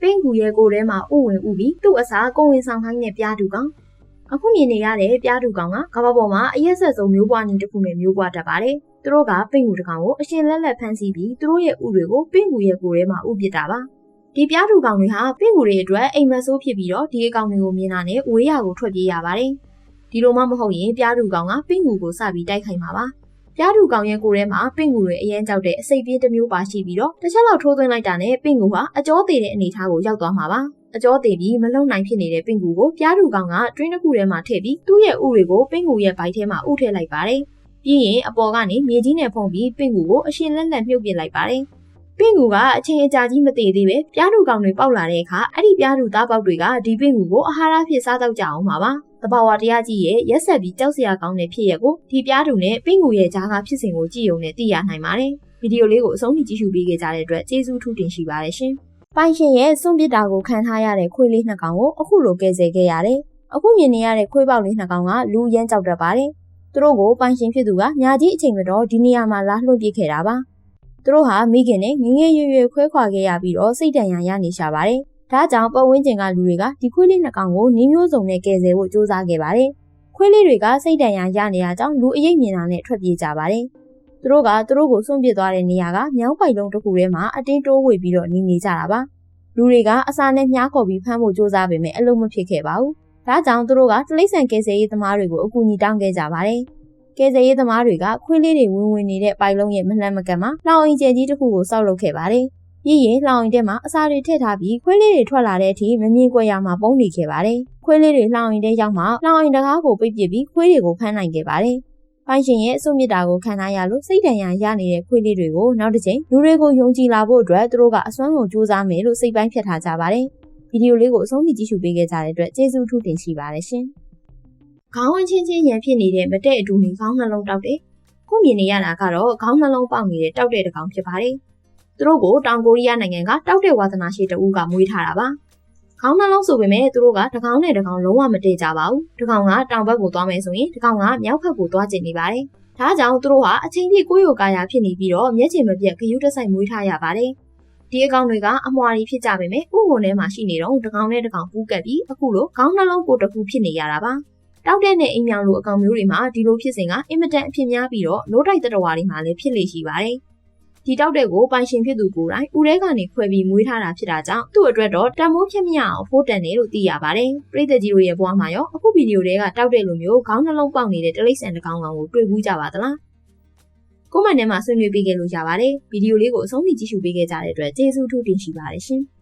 ပင့်ကူရဲ့ကိုယ်ထဲမှာဥဝင်ဥပြီးသူ့အစာကိုဝင်ဆောင်ခိုင်းတဲ့ပြားတူကောင်အခုမြင်နေရတဲ့ပြားတူကောင်ကကမ္ဘာပေါ်မှာအရက်ဆက်ဆုံးမျိုးပွားနည်းတစ်ခုနဲ့မျိုးပွားတတ်ပါတယ်သူတို့ကပင့်ကူတစ်ကောင်ကိုအရှင်လက်လက်ဖမ်းဆီးပြီးသူတို့ရဲ့ဥတွေကိုပင့်ကူရဲ့ကိုယ်ထဲမှာဥပစ်တာပါဒီပြားတူကောင်တွေဟာပင့်ကူတွေအတွက်အိမ်မက်ဆိုးဖြစ်ပြီးတော့ဒီအကောင်တွေကိုမြင်တာနဲ့ဝေးရကိုထွက်ပြေးရပါတယ်ဒီလိုမှမဟုတ်ရင်ပြားတူကောင်ကပင့်ကူကိုစပြီးတိုက်ခိုက်မှာပါ ပြားတူကောင်ရဲ့ကိုယ်ထဲမှာပင့်ကူတွေအရင်ကြောက်တဲ့အစိပ်ပြင်းတစ်မျိုးပါရှိပြီးတော့တစ်ချက်လောက်ထိုးသွင်းလိုက်တာနဲ့ပင့်ကူဟာအကျောသေးတဲ့အနေအထားကိုရောက်သွားမှာပါအကျောသေးပြီးမလုံနိုင်ဖြစ်နေတဲ့ပင့်ကူကိုပြားတူကောင်ကတွင်းတစ်ခုထဲမှာထည့်ပြီးသူ့ရဲ့ဥတွေကိုပင့်ကူရဲ့ဘိုက်ထဲမှာဥထည့်လိုက်ပါတယ်ပြီးရင်အပေါ်ကနေမြေကြီးနဲ့ဖုံးပြီးပင့်ကူကိုအရှင်လက်လက်မြုပ်ပစ်လိုက်ပါတယ်ပင့်ကူကအချိန်အကြာကြီးမတည်သေးပဲပြားတူကောင်တွေပေါက်လာတဲ့အခါအဲ့ဒီပြားတူသားပေါက်တွေကဒီပင့်ကူကိုအာဟာရဖြစ်စားတော့ကြအောင်ပါပါ တဘာဝတရားကြီးရဲ့ရက်ဆက်ပြီးကြောက်စရာကောင်းတဲ့ဖြစ်ရက်ကိုဒီပြားတူနဲ့ပင့်ကူရဲ့ကြားကဖြစ်စဉ်ကိုကြည့်ုံနဲ့သိရနိုင်ပါတယ်ဗီဒီယိုလေးကိုအဆုံးထိကြည့်ရှုပေးခဲ့ကြတဲ့အတွက်ကျေးဇူးထူးတင်ရှိပါတယ်ရှင်ပိုင်ရှင်ရဲ့စွန့်ပစ်တာကိုခံထားရတဲ့ခွေးလေးနှစ်ကောင်ကိုအခုလိုကယ်ဆယ်ခဲ့ရတယ်အခုမြင်နေရတဲ့ခွေးပေါက်လေးနှစ်ကောင်ကလူရမ်းကြောက်တတ်ပါတယ်သူတို့ကိုပိုင်ရှင်ဖြစ်သူကညာကြီးအချိန်မတော်ဒီနေရာမှာလာလွှတ်ပစ်ခဲ့တာပါသူတို့ဟာမိခင်နဲ့ငငယ်ရွယ်ရွယ်ခွဲခွာခဲ့ရပြီးတော့စိတ်တန်ရာရနေရှာပါတယ် ဒါကြောင့်ပတ်ဝန်းကျင်ကလူတွေကဒီခွေးလေးနှစ်ကောင်ကိုနှီးမျိုးစုံနဲ့ကယ်ဆယ်ဖို့ကြိုးစားခဲ့ပါတယ်ခွေးလေးတွေကစိတ်တန်ရာရနေတာကြောင့်လူအရိပ်မြင်တာနဲ့ထွက်ပြေးကြပါတယ်သူတို့ကသူတို့ကိုစွန့်ပစ်သွားတဲ့နေရာကမြောင်းပိုက်လုံးတစ်ခုထဲမှာအတင်းတိုးဝေပြီးတော့နေနေကြတာပါလူတွေကအစာနဲ့မြားခေါ်ပြီးဖမ်းဖို့ကြိုးစားပေမဲ့အလုံးမဖြစ်ခဲ့ပါဘူးဒါကြောင့်သူတို့ကတလိษံကယ်ဆယ်ရေးသမားတွေကိုအကူအညီတောင်းခဲ့ကြပါတယ်ကယ်ဆယ်ရေးသမားတွေကခွေးလေးတွေဝင်ဝင်နေတဲ့ပိုက်လုံးရဲ့မလှမ်းမကန့်မှာလောင်အင်ကျဲကြီးတစ်ခုကိုစောက်လုပ်ခဲ့ပါတယ် ပြီးရင်လောင်ရင်ထဲမှာအစာတွေထည့်ထားပြီးခွေးလေးတွေထွက်လာတဲ့အထိမမြင်ကွယ်ရမှာပုံနေခဲ့ပါတယ်။ခွေးလေးတွေလောင်ရင်ထဲရောက်မှလောင်ရင်တကားကိုပိတ်ပစ်ပြီးခွေးတွေကိုဖမ်းနိုင်ခဲ့ပါတယ်။ပိုင်ရှင်ရဲ့အဆုတ်မြစ်တာကိုခံထားရလို့စိတ်တန်ရာရနေတဲ့ခွေးလေးတွေကိုနောက်တစ်ချိန်လူတွေကိုယုံကြည်လာဖို့အတွက်သူတို့ကအစွမ်းကုန်ကြိုးစားမယ်လို့စိတ်ပိုင်းဖြတ်ထားကြပါတယ်။ဗီဒီယိုလေးကိုအဆုံးထိကြည့်ရှုပေးခဲ့ကြတဲ့အတွက်ကျေးဇူးထူးတင်ရှိပါတယ်ရှင်။ခေါင်းဝန်းချင်းချင်းရန်ဖြစ်နေတဲ့မတဲ့အတူနေခေါင်းနှလုံးတောက်တယ်။ခုမြင်နေရတာကတော့ခေါင်းနှလုံးပေါက်နေတဲ့တောက်တဲ့တကောင်ဖြစ်ပါတယ်။ သူတို့ကိုတောင်ကိုရီးယားနိုင်ငံကတောက်တဲ့ဝါသနာရှိတဦးကမွေးထားတာပါ။ခေါင်းနှလုံးဆိုပေမဲ့သူတို့ကတကောင်နဲ့တကောင်လုံးဝမတည့်ကြပါဘူး။တကောင်ကတောင်ဘက်ကိုသွားမယ်ဆိုရင်တကောင်ကမြောက်ဘက်ကိုသွားကျင်နေပါတယ်။ဒါကြောင့်သူတို့ဟာအချင်းပြည့်ကိုယ်ရောကာယာဖြစ်နေပြီးတော့မျက်ခြေမပြတ်ဂယုတဆိုင်မွေးထားရပါတယ်။ဒီအကောင်တွေကအမွာရီဖြစ်ကြပေမဲ့ဥပုံထဲမှာရှိနေတော့တကောင်နဲ့တကောင်ပူးကပ်ပြီးအခုလိုခေါင်းနှလုံးကိုတစ်ခုဖြစ်နေရတာပါ။တောက်တဲ့နဲ့အိမ်မြောင်လိုအကောင်မျိုးတွေမှာဒီလိုဖြစ်စဉ်ကအင်မတန်အဖြစ်များပြီးတော့နိုးတိုက်တတော်ဝါတွေမှာလည်းဖြစ်လေရှိပါတယ်။ ဒီတောက်တဲ့ကိုပိုင်ရှင်ဖြစ်သူကိုယ်တိုင်ဦးထဲကနေခွဲပြီးမွေးထားတာဖြစ်တာကြောင့်သူ့အတွက်တော့တန်မိုးဖြစ်မရအောင်ဖိုးတန်တယ်လို့သိရပါတယ်။ပြည်သက်ကြီးတို့ရဲ့ဘဝမှာရောအခုဗီဒီယိုတွေကတောက်တဲ့လိုမျိုးခေါင်းနှလုံးပေါက်နေတဲ့တလိษံတစ်ကောင်ကောင်ကိုတွေ့ဘူးကြပါသလား။ကိုမန်ထဲမှာဆွေးနွေးပေးခဲ့လို့ရပါတယ်။ဗီဒီယိုလေးကိုအဆုံးထိကြည့်ရှုပေးခဲ့ကြတဲ့အတွက်ကျေးဇူးထူးတင်ရှိပါတယ်ရှင်။